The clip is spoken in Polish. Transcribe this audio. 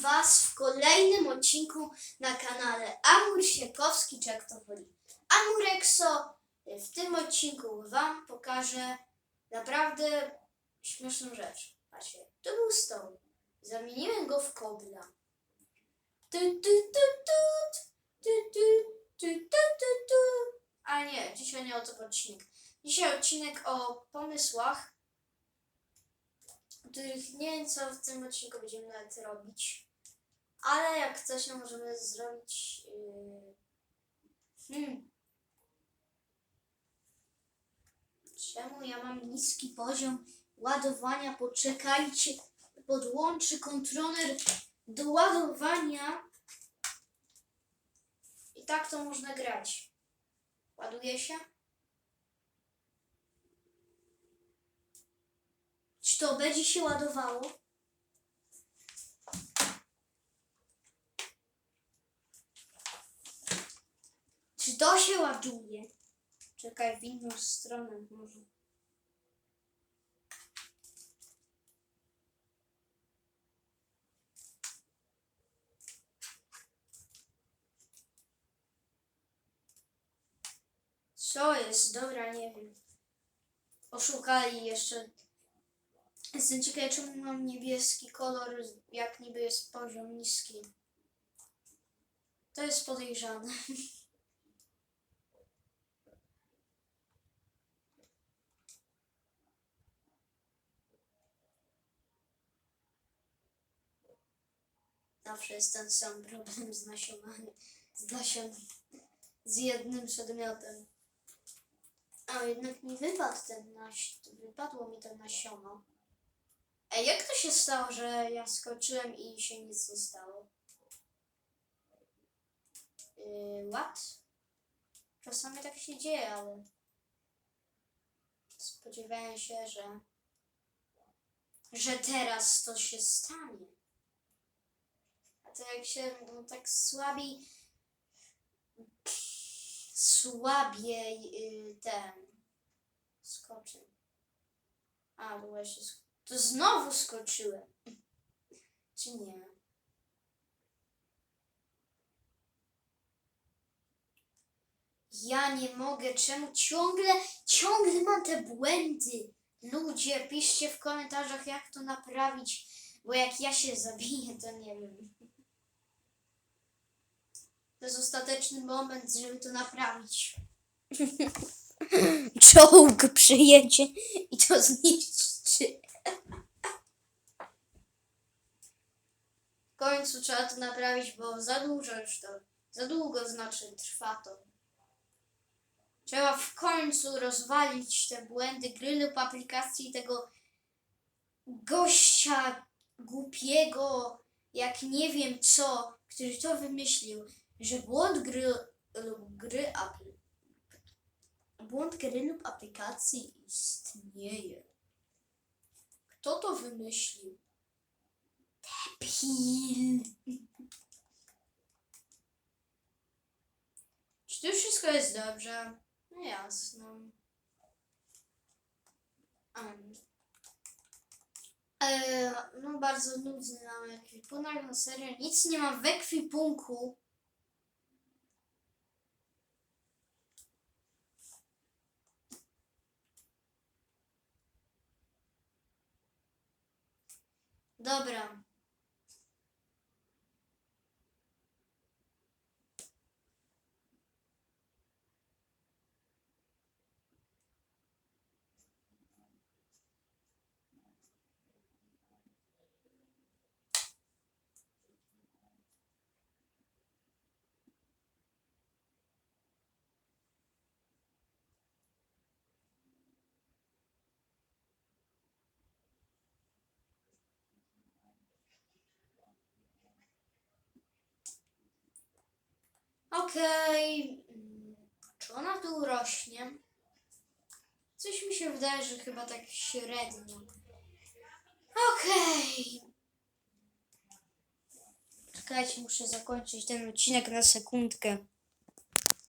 Was w kolejnym odcinku na kanale Amur Siekowski Jack Topoli. Amurexo, w tym odcinku Wam pokażę naprawdę śmieszną rzecz. Patrzcie, to był stoł. Zamieniłem go w kobla. A nie, dzisiaj nie o to odcinek. Dzisiaj odcinek o pomysłach których nie wiem co w tym odcinku będziemy nawet robić. Ale jak chcecie, możemy zrobić. Yy... Hmm. Czemu ja mam niski poziom ładowania? Poczekajcie, podłączę kontroler do ładowania. I tak to można grać. Ładuje się? Czy to będzie się ładowało? Czy to się ładuje? Czekaj, w inną stronę może. Co jest? Dobra, nie wiem. Oszukali jeszcze. Jestem ciekawa, czemu mam niebieski kolor, jak niby jest poziom niski. To jest podejrzane. Zawsze jest ten sam problem z nasionami, z nasion, z jednym przedmiotem. A jednak mi wypadł ten naś... wypadło mi to nasiono. Ej, jak to się stało, że ja skoczyłem i się nic nie stało? Yy, what? Czasami tak się dzieje, ale spodziewałem się, że że teraz to się stanie. A to jak się no, tak słabiej słabiej yy, ten skoczy. A, to właśnie sk- to znowu skoczyłem. Czy nie? Ja nie mogę, czemu ciągle, ciągle mam te błędy. Ludzie, piszcie w komentarzach, jak to naprawić, bo jak ja się zabiję, to nie wiem. To jest ostateczny moment, żeby to naprawić. Czołg przyjedzie i to zniszczy. W końcu trzeba to naprawić, bo za dużo już to, za długo znaczy trwa to. Trzeba w końcu rozwalić te błędy gry lub aplikacji tego gościa głupiego, jak nie wiem co, który to wymyślił, że błąd gry lub gry apl- błąd gry lub aplikacji istnieje. Kto to wymyślił? Debil. Czy tu wszystko jest dobrze? No jasne. Um. E, no bardzo nudny mam ekwipunek, no serio, nic nie mam w ekwipunku. Dobra. Okej. Czy ona tu rośnie? Coś mi się wydaje, że chyba tak średnio. Okej. Czekajcie, muszę zakończyć ten odcinek na sekundkę.